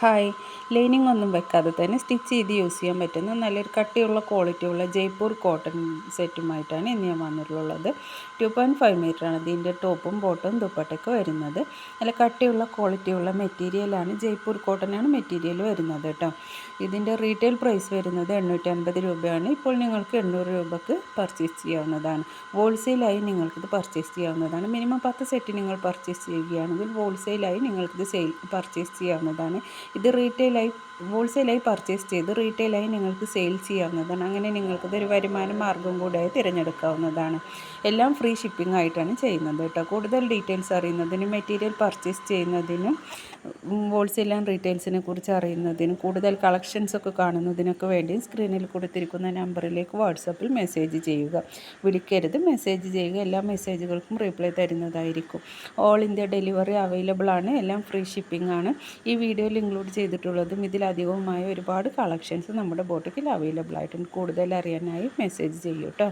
Hi lining ഒന്നും വെക്കാതെ തന്നെ സ്റ്റിച്ച് ചെയ്ത് യൂസ് ചെയ്യാൻ പറ്റുന്ന നല്ലൊരു കട്ടിയുള്ള ക്വാളിറ്റി ഉള്ള ജയ്പൂർ കോട്ടൺ സെറ്റുമായിട്ടാണ് ഇന്ന് ഞാൻ വന്നിട്ടുള്ളത്. ടു പോയിന്റ് ഫൈവ് മീറ്ററാണ് ഇതിന്റെ ടോപ്പും ബോട്ടും ദുപ്പട്ടൊക്കെ വരുന്നത്. നല്ല കട്ടിയുള്ള ക്വാളിറ്റിയുള്ള മെറ്റീരിയലാണ് ജയ്പൂർ കോട്ടനാണ് മെറ്റീരിയൽ വരുന്നത് കേട്ടോ. ഇതിന്റെ റീറ്റെയിൽ പ്രൈസ് വരുന്നത് എണ്ണൂറ്റി അൻപത് രൂപയാണ്. ഇപ്പോൾ നിങ്ങൾക്ക് എണ്ണൂറ് രൂപക്ക് പർച്ചേസ് ചെയ്യാവുന്നതാണ്. ഹോൾസെയിലായി നിങ്ങൾക്കിത് പർച്ചേസ് ചെയ്യാവുന്നതാണ്. മിനിമം പത്ത് സെറ്റ് നിങ്ങൾ പർച്ചേസ് ചെയ്യുകയാണെങ്കിൽ ഹോൾസെയിലായി നിങ്ങൾക്കിത് സെയിൽ പർച്ചേസ് ചെയ്യാവുന്നതാണ്. ഇത് റീറ്റെയിലായി ഹോൾസെയിലായി പർച്ചേസ് ചെയ്ത് റീറ്റെയിലായി നിങ്ങൾക്ക് സെയിൽ ചെയ്യാവുന്നതാണ്. അങ്ങനെ നിങ്ങൾക്കത് ഒരു വരുമാന മാർഗം കൂടെ തിരഞ്ഞെടുക്കാവുന്നതാണ്. എല്ലാം ഫ്രീ ഷിപ്പിംഗ് ആയിട്ടാണ് ചെയ്യുന്നത് കേട്ടോ. കൂടുതൽ ഡീറ്റെയിൽസ് അറിയുന്നതിനും മെറ്റീരിയൽ പർച്ചേസ് ചെയ്യുന്നതിനും ഹോൾസെയിൽ ആൻഡ് റീറ്റെയിൽസിനെ കുറിച്ച് അറിയുന്നതിനും കൂടുതൽ കളക്ഷൻസ് ഒക്കെ കാണുന്നതിനൊക്കെ വേണ്ടി സ്ക്രീനിൽ കൊടുത്തിരിക്കുന്ന നമ്പറിലേക്ക് വാട്സപ്പിൽ മെസ്സേജ് ചെയ്യുക. വിളിക്കരുത്. മെസ്സേജ് ചെയ്യുക. എല്ലാ മെസ്സേജുകൾക്കും റിപ്ലൈ തരുന്നതായിരിക്കും. ഓൾ ഇന്ത്യ ഡെലിവറി അവൈലബിൾ ആണ്. എല്ലാം ഫ്രീ ഷിപ്പിംഗ് ആണ്. ഈ വീഡിയോയിൽ ഇൻക്ലൂഡ് ചെയ്തിട്ടുള്ളതും ഇതിലധികവുമായ ഒരുപാട് കളക്ഷൻസ് നമ്മുടെ ബോട്ടിക്കിൽ അവൈലബിൾ ആയിട്ടുണ്ട്. കൂടുതൽ അറിയാനായി മെസ്സേജ് ചെയ്യൂ കേട്ടോ